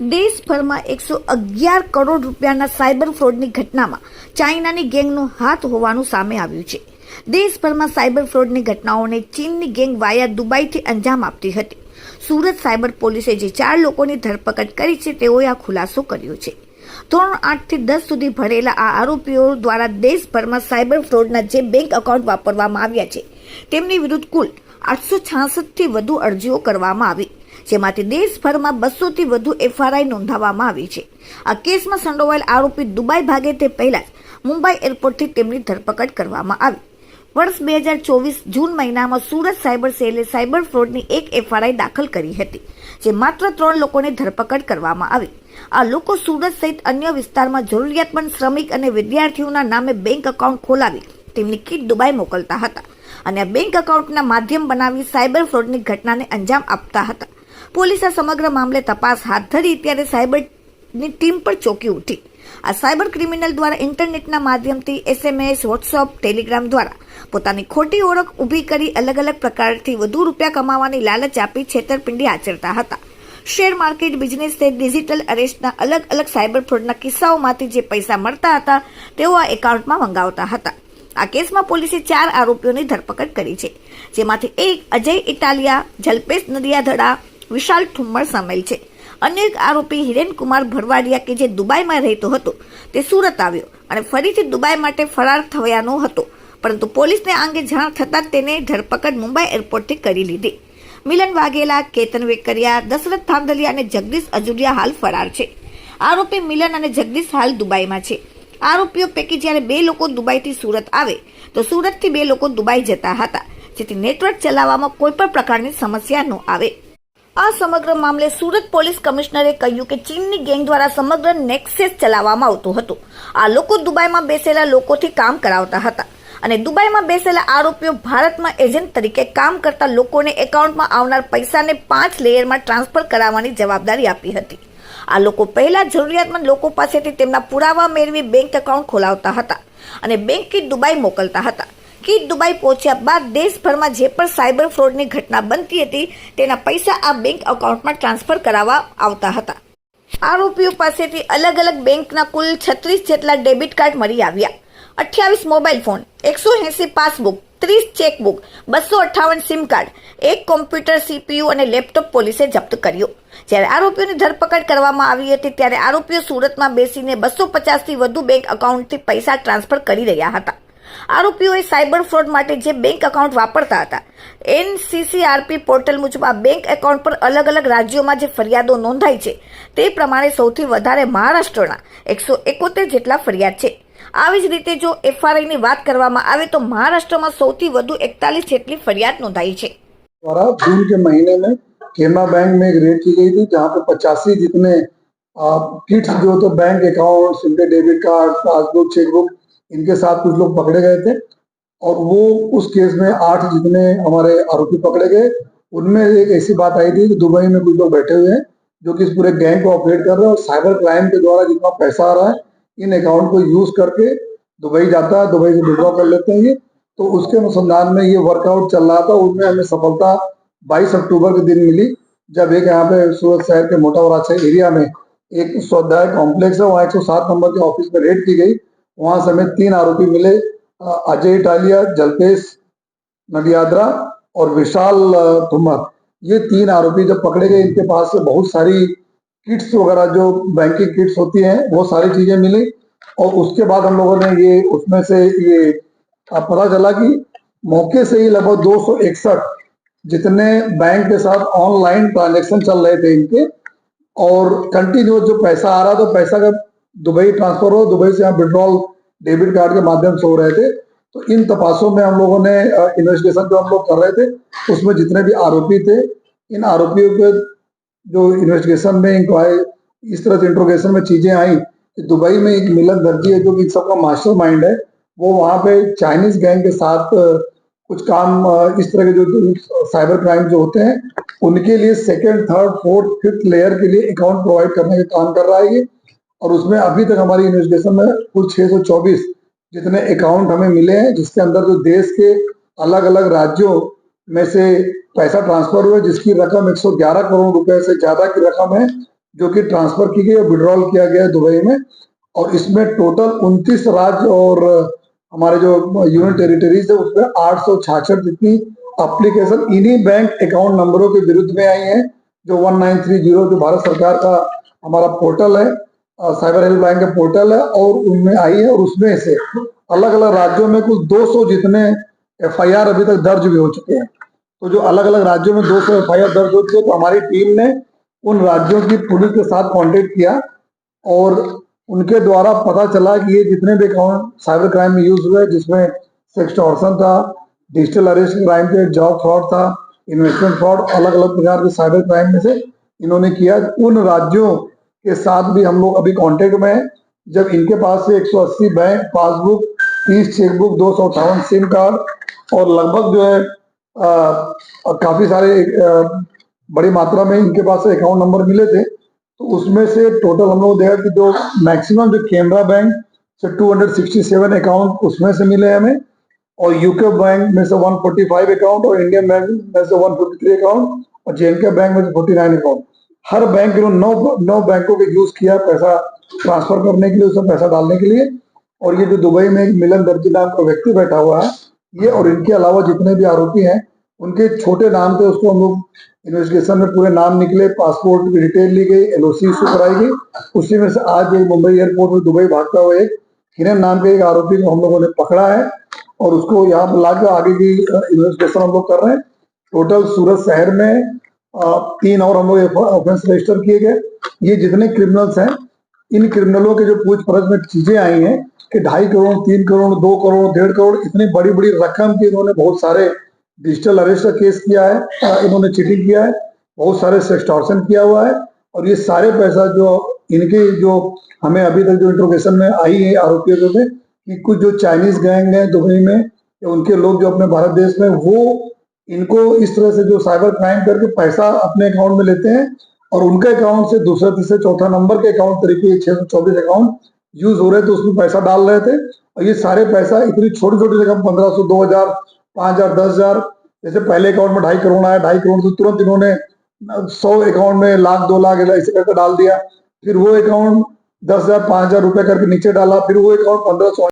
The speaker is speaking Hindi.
દેશભરમાં એકસો અગિયાર કરોડ રૂપિયાના સાયબર ફ્રોડની ઘટનામાં ચાઇનાની ગેંગનો હાથ હોવાનું સામે આવ્યું છે. દેશભરમાં સાયબર ફ્રોડની ઘટનાઓને ચીનની ગેંગ વાયા દુબઈથી અંજામ આપતી હતી. સુરત સાયબર પોલીસે જે ચાર લોકોની ધરપકડ કરી છે, તેઓએ આ ખુલાસો કર્યો છે. ધોરણ આઠથી દસ સુધી ભરેલા આ આરોપીઓ દ્વારા દેશભરમાં સાયબર ફ્રોડના જે બેંક એકાઉન્ટ વાપરવામાં આવ્યા છે, તેમની વિરુદ્ધ કુલ આઠસો છાસઠથી વધુ અરજીઓ કરવામાં આવી. જેમાંથી દેશભરમાં બસોથી વધુ એફઆરઆઈ નોંધાવવામાં આવી છે. આ કેસમાં સંડોવાયેલ આરોપી દુબઈ ભાગે તે પહેલા જ મુંબઈ એરપોર્ટથી તેમની ધરપકડ કરવામાં આવી. વર્ષ બે હજાર ચોવીસ જૂન મહિનામાં સુરત સાયબર સેલે સાયબર ફ્રોડની એક એફઆરઆઈ દાખલ કરી હતી, જે માત્ર ત્રણ લોકોને ધરપકડ કરવામાં આવી. આ લોકો સુરત સહિત અન્ય વિસ્તારમાં જરૂરિયાતમંદ શ્રમિક અને વિદ્યાર્થીઓના નામે બેંક એકાઉન્ટ ખોલાવી તેમની કીટ દુબઈ મોકલતા હતા અને બેંક એકાઉન્ટના માધ્યમ બનાવી સાયબર ફ્રોડની ઘટનાને અંજામ આપતા હતા. પોલીસે સમગ્ર મામલે તપાસ હાથ ધરી ત્યારે સાયબરની ટીમ પર ચોંકી ઉઠી. આ સાયબર ક્રિમિનલ દ્વારા ઇન્ટરનેટના માધ્યમથી એસએમએસ, વોટ્સઅપ, ટેલિગ્રામ દ્વારા પોતાની ખોટી ઓળખ ઊભી કરી અલગ અલગ પ્રકારથી વધુ રૂપિયા કમાવાની લાલચ આપી છેતરપિંડી આચરતા હતા. શેર માર્કેટ બિઝનેસ તે ડિજિટલ અરેસ્ટના અલગ અલગ સાયબર ફ્રોડના કિસ્સાઓમાંથી જે પૈસા મળતા હતા, તેઓ આ એકાઉન્ટમાં મંગાવતા હતા. આ કેસમાં પોલીસે ચાર આરોપીઓની ધરપકડ કરી છે, જેમાંથી એક અજય ઇટાલિયા, જલ્પેશ નદિયાધડા વિશાલ ઠુમ્મર સામેલ છે. અન્ય એક આરોપી હિરેનકુમાર ભરવાડિયા કે જે દુબઈમાં રહેતો હતો, તે સુરત આવ્યો અને ફરીથી દુબઈ માટે ફરાર થયાનો હતો. પરંતુ પોલીસને આ અંગે જાણ થતાં તેને ધરપકડ મુંબઈ એરપોર્ટથી કરી લીધી. મિલન વાઘેલા, કેતન વેકરિયા, દશરથ થાંદલિયા અને જગદીશ અજુડિયા હાલ ફરાર છે. આરોપી મિલન અને જગદીશ હાલ દુબઈમાં છે. આરોપીઓ પૈકી જ્યારે બે લોકો દુબઈથી સુરત આવે, તો સુરતથી બે લોકો દુબઈ જતા હતા, જેથી નેટવર્ક ચલાવવામાં કોઈ પણ પ્રકારની સમસ્યા ન આવે. આ સમગ્ર મામલે સુરત પોલીસ કમિશનરે કહ્યું કે ચીનની ગેંગ દ્વારા સમગ્ર નેક્સેસ ચલાવવામાં આવતું હતું. આ લોકો દુબઈમાં બેસેલા લોકોથી કામ કરાવતા હતા અને દુબઈમાં બેસેલા આરોપીઓ ભારતમાં એજન્ટ તરીકે કામ કરતા લોકોને એકાઉન્ટમાં આવનાર પૈસાને પાંચ લેયરમાં ટ્રાન્સફર કરાવવાની જવાબદારી આપી હતી. આ લોકો પહેલા જરૂરિયાતમંદ લોકો પાસેથી તેમના પુરાવા મેળવી બેંક એકાઉન્ટ ખોલાવતા હતા અને બેંક કીટ દુબઈ મોકલતા હતા. કીટ દુબઈ પહોંચ્યા બાદ દેશભરમાં જે પણ સાયબર ફ્રોડની ઘટના બનતી હતી, તેના પૈસા આ બેંક એકાઉન્ટમાં ટ્રાન્સફર કરાવવા આવતા હતા. આરોપીઓ પાસેથી અલગ અલગ બેંકના કુલ છત્રીસ જેટલા ડેબિટ કાર્ડ મળી આવ્યા. અઠ્યાવીસ મોબાઈલ ફોન, એકસો એંસી પાસબુક, ત્રીસ ચેકબુક, બસો અઠ્ઠાવન સિમ કાર્ડ, એક કોમ્પ્યુટર સીપીયુ અને લેપટોપ પોલીસે જપ્ત કર્યો. જ્યારે આરોપીઓની ધરપકડ કરવામાં આવી હતી, ત્યારે આરોપીઓ સુરતમાં બેસીને બસો પચાસથી વધુ બેંક એકાઉન્ટથી પૈસા ટ્રાન્સફર કરી રહ્યા હતા. આરોપીઓએ સાયબર ફ્રોડ માટે જે બેંક એકાઉન્ટ વાપરતા હતા એનસીસીઆરપી પોર્ટલ મુજબ આ બેંક એકાઉન્ટ પર અલગ અલગ રાજ્યોમાં જે ફરિયાદો નોંધાઈ છે તે પ્રમાણે સૌથી વધારે મહારાષ્ટ્રના એકસો એકોતેર જેટલા ફરિયાદ છે આવી જ રીતે જો એફઆરઆઈની વાત કરવામાં આવે તો મહારાષ્ટ્રમાં સૌથી વધુ એકતાલીસ જેટલી ફરિયાદ નોંધાઈ છે द्वारा जून के महीने में केनरा बैंक में एक रेड की गई थी जहां पे पचासी जितने किट्स जो तो बैंक अकाउंट सिंपे डेबिट कार्ड पासबुक चेकबुक इनके साथ कुछ लोग पकड़े गए थे और वो उस केस में आठ जितने हमारे आरोपी पकड़े गए, उनमें एक ऐसी बात आई थी कि दुबई में कुछ लोग बैठे हुए हैं जो कि इस पूरे गैंग को ऑपरेट कर रहे हैं और साइबर क्राइम के द्वारा जितना पैसा आ रहा है, इन अकाउंट को यूज़ करके दुबई जाता है, दुबई से विड्रॉ कर लेते हैं ये। तो उसके अनुसंधान में ये वर्कआउट चल रहा था, उसमें हमें सफलता 22 अक्टूबर के दिन मिली, जब एक यहाँ पे सूरत शहर के मोटावराछा एरिया में एक स्वाध्याय कॉम्प्लेक्स है, वहाँ एक सौ सात नंबर के ऑफ़िस में रेड की गई। वहाँ से हमें तीन आरोपी मिले अजय इटालिया जल्पेश, नडियाद्रा और विशाल तुमर ये तीन आरोपी जब पकड़े गए, इनके पास से बहुत सारी किट्स वगैरह, जो बैंकिंग किट्स होती हैं, वो सारी चीज़ें मिली और उसके बाद हम लोगों ने ये, उसमें से ये पता चला कि मौके से ही लगभग दो सौ इकसठ जितने बैंक के साथ ऑनलाइन ट्रांजेक्शन चल रहे थे इनके और कंटिन्यूस जो पैसा आ रहा था, पैसा का दुबई ट्रांसफ़र हो, दुबई से यहाँ विड्रॉल डेबिट कार्ड के माध्यम से हो रहे थे। तो इन तपासों में हम लोगों ने इन्वेस्टिगेशन जो हम लोग कर रहे थे, उसमें जितने भी आरोपी थे, इन आरोपियों के जो इन्वेस्टिगेशन में इंक्वायरी इस तरह से इंट्रोगेशन में चीज़ें आई कि दुबई में एक मिलन दर्जी है जो कि सबका मास्टर माइंड है, वो वहाँ पे चाइनीज़ गैंग के साथ कुछ काम इस तरह के जो साइबर क्राइम जो होते हैं, उनके लिए second third fourth fifth layer के लिए अकाउंट प्रोवाइड करने का काम कर रहा है ये। और उसमें अभी तक हमारी इन्वेस्टिगेशन में कुल 624 जितने अकाउंट हमें मिले हैं, जिसके अंदर जो देश के अलग अलग राज्यों में से पैसा ट्रांसफ़र हुआ जिसकी रकम 111 करोड़ रुपए से ज़्यादा की रकम है, जो कि ट्रांसफ़र की गई और विड्रॉल किया गया है दुबई में। और इसमें टोटल 29 राज्य और हमारे जो यूनियन टेरिटरीज है, उसमें आठ सौ छाछठ जितनी अप्लीकेशन इन्हीं बैंक अकाउंट नंबरों के विरुद्ध में आई है, जो 1930 जो भारत सरकार का हमारा पोर्टल है। साइबर हेल्प लाइन का पोर्टल है और उनमें आई है और उसमें से अलग अलग राज्यों में कुल 200 जितने एफआईआर अभी तक दर्ज भी हो चुके हैं। तो जो अलग अलग राज्यों में 200 एफआईआर दर्ज हो चुके हैं तो हमारी टीम ने उन राज्यों की पुलिस के साथ कांटेक्ट किया और उनके द्वारा पता चला कि ये जितने भी अकाउंट साइबर क्राइम में यूज़ हुए, जिसमें सेक्स सेक्सटॉर्सन था, डिजिटल अरेस्ट क्राइम थे जॉब फ्रॉड था, इन्वेस्टमेंट फ्रॉड अलग अलग प्रकार के साइबर क्राइम में से इन्होंने किया। उन राज्यों के साथ भी हम लोग अभी कांटेक्ट में हैं। जब इनके पास से 180 बैंक पासबुक 30 चेकबुक दो सौ अठावन सिम कार्ड और लगभग जो है काफ़ी सारे अ, बड़ी मात्रा में इनके पास से अकाउंट नंबर मिले थे तो उसमें से टोटल हम लोग देखा कि जो मैक्सिमम जो केनरा बैंक से 267 अकाउंट उसमें से मिले हमें और यूके बैंक में से 145 अकाउंट और इंडियन बैंक में से 153 अकाउंट और जेएनके बैंक में से 49 अकाउंट हर बैंक ने नौ बैंकों के यूज़ किया पैसा ट्रांसफ़र करने के लिए, उसमें पैसा डालने के लिए। और ये जो दुबई में मिलन दर्जी नाम का व्यक्ति बैठा हुआ है, ये और इनके अलावा जितने भी आरोपी हैं, उनके छोटे नाम थे उसको हम लोग इन्वेस्टिगेशन में पूरे नाम निकले पासपोर्ट की डिटेल ली गई एलओसी इशू कराई गई। उसी में से आज एक मुंबई एयरपोर्ट में दुबई भागता हुआ एक हिरन नाम के एक आरोपी को हम लोगों ने पकड़ा है और उसको यहाँ पर लाकर आगे की इन्वेस्टिगेशन हम लोग कर रहे हैं। टोटल सूरत शहर में तीन और हम लोग ऑफेंस रजिस्टर किए गए। ये जितने क्रिमिनल्स हैं, इन क्रिमिनलों के जो पूछपरछ में चीज़ें आई हैं कि ढाई करोड़, तीन करोड़, दो करोड़, डेढ़ करोड़, इतनी बड़ी बड़ी रकम की इन्होंने बहुत सारे डिजिटल अरेस्ट का केस किया है इन्होंने चीटिंग किया है, बहुत सारे सेक्सटॉर्शन किया हुआ है, और ये सारे पैसा जो इनके जो हमें अभी तक जो इंट्रोगेशन में आई है आरोपियों में कि कुछ जो चाइनीज़ गैंग है दुबई में उनके लोग जो अपने भारत देश में, वो इनको इस तरह से जो साइबर क्राइम करके पैसा अपने अकाउंट में लेते हैं और उनके अकाउंट से दूसरे, तीसरे, चौथा नंबर के अकाउंट तरीके छह सौ चौबीस अकाउंट यूज़ हो रहे थे, उसमें पैसा डाल रहे थे। और ये सारे पैसा इतनी छोटी छोटी रकम पंद्रह सौ, दो हज़ार, पाँच हज़ार, दस हज़ार, जैसे पहले अकाउंट में ढाई करोड़ आया, ढाई करोड़ से तुरंत इन्होंने सौ अकाउंट में लाख, दो लाख ऐसे करके डाल दिया। फिर वो अकाउंट दस हज़ार, पाँच हज़ार रुपए करके नीचे डाला, फिर वो अकाउंट पंद्रह सौ